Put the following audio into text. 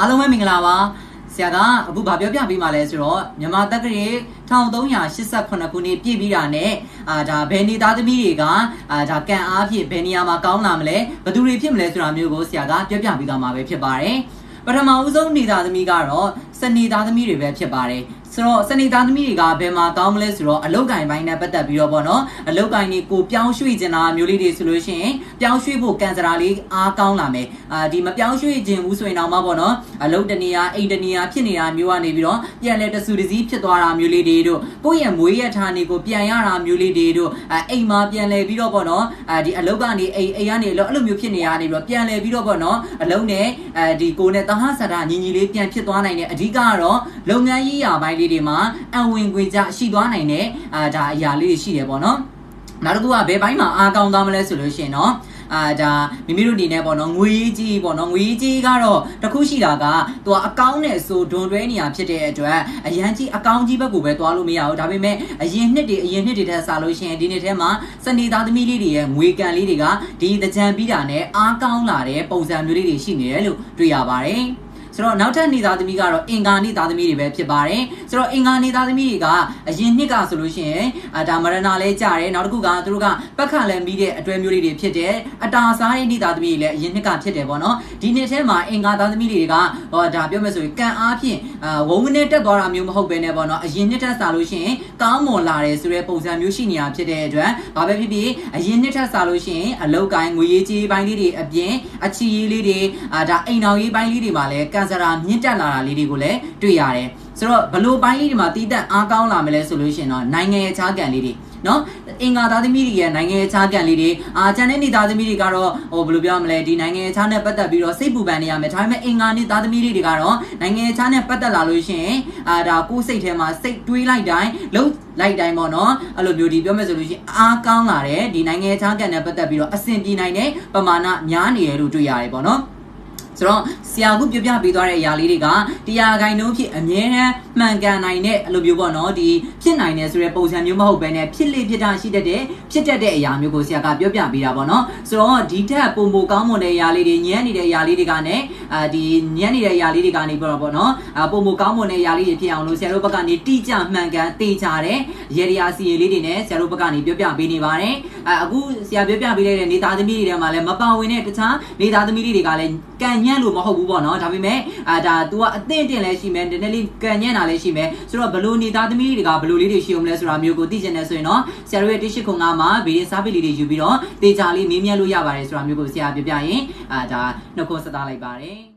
အားလုံးပဲမင်္ဂလာပါဆရာကအခုဗာပြောပြပေးมาလဲဆိုတော့မြန်မာတက္ကရာ1388ခုနှစ်ပြည့်ပြီးတာနဲ့အာဒါဘယ်နေသားသမီးတွေကအာဒါကံအားဖြင့်ဘယ်နေရာမှာကောင်းလာမလဲဘယ်သူတွေဖြစ်မလဲဆိုတာမျိုးကိုဆရာကပြောပြပေးသွားမှာပဲဖြစ်ပါတယ်ပထမဦးဆုံးနေသားသမီးကတော့စနေသားသမီးတွေပဲဖြစ်ပါတယ် ဆိုတော့စနေသားသမီးတွေကဘယ်မှာကောင်းမလဲဆိုတော့အလုတ်ကင်ပိုင်းနဲ့ပတ်သက်ပြီးတော့ပေါ့နော်အလုတ်ကင်นี่ကိုပြောင်းရွှေ့ကျင်တာမျိုးလေးတွေဆိုလို့ရှိရင်ပြောင်းရွှေ့ဖို့ကန်စရာလေးအားကောင်းလာမယ်အာဒီမပြောင်းရွှေ့ခြင်းဘူးဆိုရင်တော့မှပေါ့နော်အလုတ်တနေရာအိမ်တနေရာဖြစ်နေတာမျိုးကနေပြီးတော့ပြန်လဲတဆူတစည်းဖြစ်သွားတာမျိုးလေးတွေတို့ကိုယ့်ရဲ့မွေးရထားနေကိုပြန်ရတာမျိုးလေးတွေတို့အဲအိမ်မှာပြန်လဲပြီးတော့ပေါ့နော်အဲဒီအလုတ်ကနေအိမ်အိမ်ကနေလို့အဲ့လိုမျိုးဖြစ်နေရနေပြီးတော့ပြန်လဲပြီးတော့ပေါ့နော်အလုံးနဲ့အဲဒီကိုနဲ့တဟဆရာညီညီလေးပြန်ဖြစ်သွားနိုင်တယ်အဓိကကတော့လုပ်ငန်းရေးရာပိုင်းလေးတွေမှာအဝင်ခွေကြရှိသွားနိုင်တဲ့အာဒါအရာလေးတွေရှိတယ်ပေါ့နော်နောက်တစ်ခုကဘယ်ပိုင်းမှာအားကောင်းသွားမလဲဆိုလို့ရှိရင်တော့အာဒါမိမိတို့အနေနဲ့ပေါ့နော်ငွေကြီးပေါ့နော်ငွေကြီးကတော့တခုရှိတာကသူကအကောင်းနဲ့ဆိုဒွန်တွဲနေရဖြစ်တဲ့အတွက်အရန်ကြီးအကောင်းကြီးဘက်ကိုပဲသွားလို့မရဘူးဒါပေမဲ့အရင်နှစ်တွေအရင်နှစ်တွေထက်စားလို့ရှိရင်ဒီနှစ်ထဲမှာစနေသားသမီးလေးတွေရဲ့ငွေကန်လေးတွေကဒီတကြံပြီးတာနဲ့အားကောင်းလာတဲ့ပုံစံမျိုးလေးတွေရှိနေတယ်လို့တွေ့ရပါတယ် ဆိုတော့နောက်ထပ်နေသားသမီးကတော့အင်္ဂါနေသားသမီးတွေပဲဖြစ်ပါတယ်ဆိုတော့အင်္ဂါနေသားသမီးတွေကအရင်နှစ်ကဆိုလို့ရှိရင်အဒါမရဏလည်းကြတယ်နောက်တစ်ခုကသူတို့ကပတ်ခလည်းပြီးတဲ့အတွဲမျိုးလေးတွေဖြစ်တယ်အတာစားတဲ့နေသားသမီးတွေလည်းအရင်နှစ်ကဖြစ်တယ်ပေါ့နော်ဒီနှစ်ထဲမှာအင်္ဂါသားသမီးတွေကဟောဒါပြောမယ်ဆိုရင်ကံအားဖြင့်အဝုံးနဲ့တက်သွားတာမျိုးမဟုတ်ပဲねပေါ့နော်အရင်နှစ်ထက်စားလို့ရှိရင်ကောင်းမွန်လာတယ်ဆိုတဲ့ပုံစံမျိုးရှိနေတာဖြစ်တဲ့အတွက်ဘာပဲဖြစ်ဖြစ်အရင်နှစ်ထက်စားလို့ရှိရင်အလောက်ကိုင်းငွေရေးကြီးပိုင်းလေးတွေအပြင်အချီရေးလေးတွေအာဒါအိမ်တော်ရေးပိုင်းလေးတွေမှာလည်းကန်ဆရာမြင့်တက်လာတာလေးတွေကိုလည်းတွေ့ရတယ်ဆိုတော့ဘလို့ပိုင်းလေးတွေမှာတီးတက်အားကောင်းလာမလဲဆိုလို့ရှိရင်တော့နိုင်ငံရဲ့ခြားကန်လေးတွေနော်အင်္ဂါသားသမီးတွေရဲ့နိုင်ငံရဲ့ခြားကန်လေးတွေအာကျန်တဲ့နေသားသမီးတွေကတော့ဟိုဘယ်လိုပြောမလဲဒီနိုင်ငံရဲ့ခြားနဲ့ပတ်သက်ပြီးတော့စိတ်ပူပန်နေရမယ်ဒါပေမဲ့အင်္ဂါနေသားသမီးတွေကတော့နိုင်ငံရဲ့ခြားနဲ့ပတ်သက်လာလို့ရှိရင်အာဒါကိုယ်စိတ်ထဲမှာစိတ်တွေးလိုက်တိုင်းလုံးလိုက်တိုင်းပေါ့နော်အဲ့လိုမျိုးဒီပြောမယ်ဆိုလို့ရှိရင်အားကောင်းလာတယ်ဒီနိုင်ငံရဲ့ခြားကန်နဲ့ပတ်သက်ပြီးတော့အဆင်ပြေနိုင်တဲ့ပမာဏများနေတယ်လို့တွေ့ရတယ်ပေါ့နော် ဆိုတော့ဆရာခုပြပြပေးသွားတဲ့အရာလေးတွေကတရားခိုင်နှုန်းဖြစ်အမြဲတမ်းမှန်ကန်နိုင်တဲ့အဲ့လိုမျိုးပေါ့နော်ဒီဖြစ်နိုင်တယ်ဆိုတဲ့ပုံစံမျိုးမဟုတ်ဘဲနဲ့ဖြစ်လေဖြစ်တာရှိတတ်တဲ့ဖြစ်တတ်တဲ့အရာမျိုးကိုဆရာကပြောပြပေးတာပေါ့နော်ဆိုတော့ဒီထက်ပုံပုံကောင်းမွန်တဲ့အရာလေးတွေညံ့နေတဲ့အရာလေးတွေကနဲ့အာဒီညံ့နေတဲ့အရာလေးတွေကနေပေါ့ပေါ့နော်အာပုံပုံကောင်းမွန်တဲ့အရာလေးတွေဖြစ်အောင်လို့ဆရာတို့ဘက်ကနေတိကျမှန်ကန်သိကြတဲ့ရေရာစီရီလေးတွေနဲ့ဆရာတို့ဘက်ကနေပြောပြပေးနေပါတယ်အာအခုဆရာပြောပြပေးတဲ့နေသားသမီးတွေထဲမှာလည်းမပါဝင်တဲ့တခြားနေသားသမီးတွေကလည်းကန်ညံ့လို့မဟုတ်ဘူးပေါ့နော်ဒါပေမဲ့အာဒါ तू ကအသင့်တင်လဲရှိမယ်နည်းနည်းလေးကန်ညံ့တာလည်းရှိမယ်ဆိုတော့ဘလို့နေသားသမီးတွေကဘလို့လေးတွေရှိအောင်လဲဆိုတာမျိုးကိုသိချင်တယ်ဆိုရင်တော့ဆရာတို့ရဲ့တိရှိခုံကမှာဗီဒီစားပီလေးတွေယူပြီးတော့တေချာလေးမေးမြန်းလို့ရပါတယ်ဆိုတာမျိုးကိုဆရာပြောပြရင်အာဒါနှုတ်ခွန်းဆက်သားလိုက်ပါတယ်